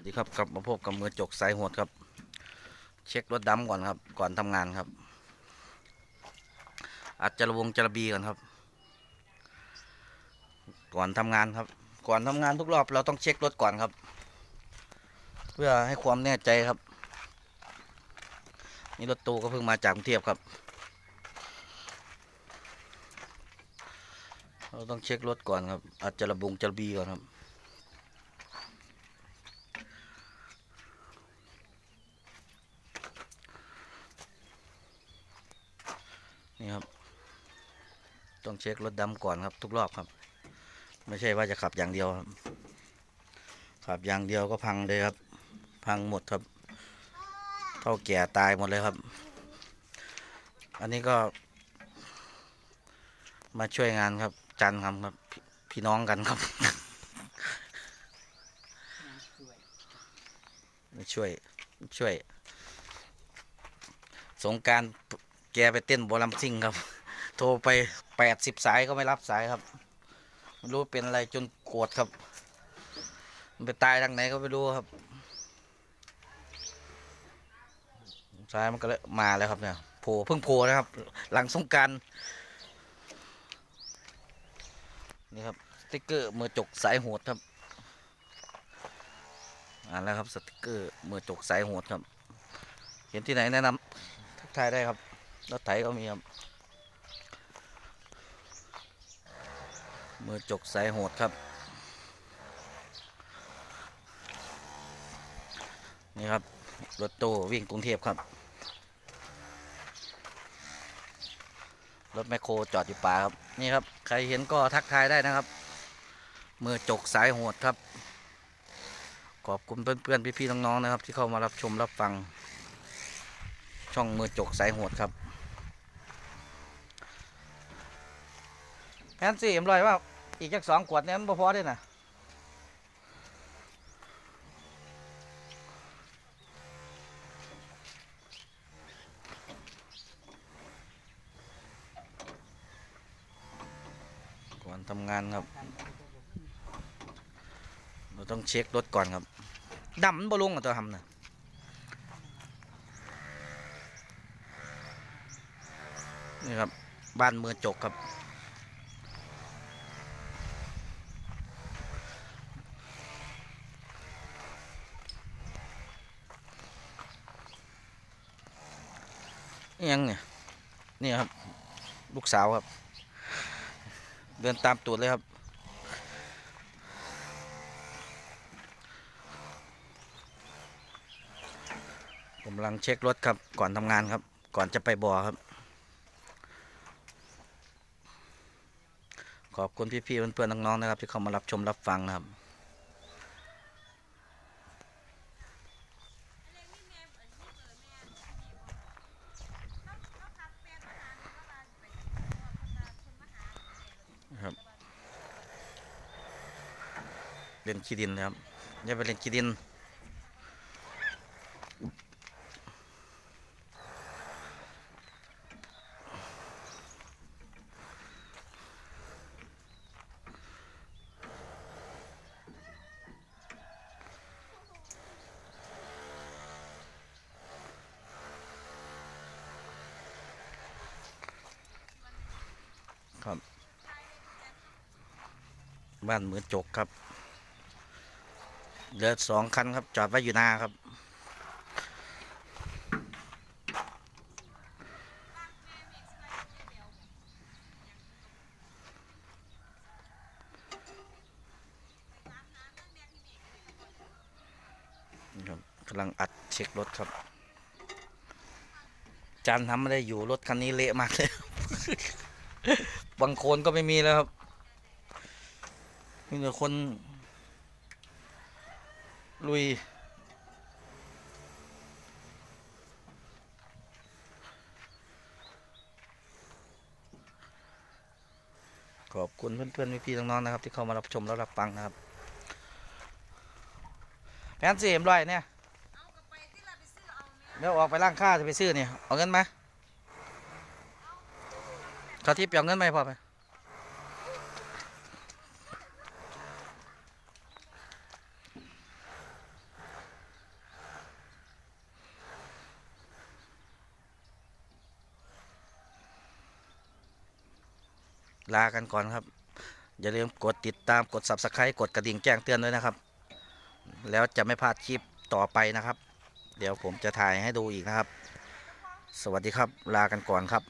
วัสดีครับกลับมาพบกับมือจกสายโหดครับ เช็ครถดำก่อนครับ ก่อนทำงานครับ อัดจระวงจระบีก่อนครับ ก่อนทำงานครับ ก่อนทำงานทุกรอบเราต้องเช็ครถก่อนครับ เพื่อให้ความแน่ใจครับ นี่รถตู้ก็เพิ่งมาจากกรุงเทพครับ เราต้องเช็ครถก่อนครับ อัดจระบงจระบีก่อนครับ นี่ครับ ต้องเช็ครถดำก่อนครับ ทุกรอบครับ ไม่ใช่ว่าจะขับอย่างเดียวครับ ขับอย่างเดียวก็พังเลยครับ พังหมดครับ เท่าแก่ตายหมดเลยครับ อันนี้ก็ มาช่วยงานครับ จันครับครับ พี่พี่น้องกันครับมาช่วยช่วย สงการ แกไปเต้นบอลลัมซิงครับ โทรไปแปดสิบสายก็ไม่รับสายครับไม่รู้เป็นอะไรจนโกรธครับมันไปตายทางไหนก็ไม่รู้ครับสายมันก็เลยมาแล้วครับเนี่ยโผล่เพิ่งโผล่นะครับ หลังสงกรารนี่ครับสติกเกอร์มือจกสายโหดครับอ่านแล้วครับสติกเกอร์มือจกสายโหดครับ เห็นที่ไหนแนะนำทักทายได้ครับ รถไถก็มีครับมือจกสายโหดครับ นี่ครับ รถตู้วิ่งกรุงเทพครับ รถแมคโครจอดอยู่ป่าครับ นี่ครับ ใครเห็นก็ทักทายได้นะครับ มือจกสายโหดครับ ขอบคุณเพื่อนๆ พี่ๆ น้องๆ นะครับ ที่เข้ามารับชมรับฟัง ช่องมือจกสายโหดครับ แพนสี่เอ็มลอยว่าอีกจักสองขวดเนี่ยมันบ่พอได้น่ะก่อนทำงานครับ เราต้องเช็ครถก่อนครับดำมันบ่ลงอะตัวทำน่ะนี่ครับ บ้านเมืองจกครับ ยังเนี่ยนี่ครับ ลูกสาวครับ เดินตามตูดเลยครับ ผมกำลังเช็ครถครับ ก่อนทำงานครับ ก่อนจะไปบ่อครับ ขอบคุณพี่ๆเพื่อนๆน้องๆนะครับ ที่เข้ามารับชมรับฟังนะครับครับ เล่นขี้ดินนะครับอย่าไปเล่นขี้ดิน ครับ บ้านเหมือนจกครับ เหลือสองคันครับ จอดไว้อยู่หน้าครับนี่ครับ กำลังอัดเช็ครถครับ จานทำไม่ได้อยู่รถคันนี้เละมากเลย บางโคนก็ไม่มีแล้วครับ มีแต่คน ลุย ขอบคุณเพื่อนๆพี่ๆน้องๆนะครับ ที่เข้ามารับชมและรับฟังนะครับแพนสี่เอ็มร้อยเนี่ยเดี๋ยวออกไปร้านค้าจะไปซื้อเนี่ยเอาเงินไหมเขาที่เปียกเงินไหมพอไปน ลากันก่อนครับ อย่าลืมกดติดตามกด subscribe กดกระดิ่งแจ้งเตือนด้วยนะครับ แล้วจะไม่พลาดคลิปต่อไปนะครับ เดี๋ยวผมจะถ่ายให้ดูอีกนะครับ สวัสดีครับลากันก่อนครับ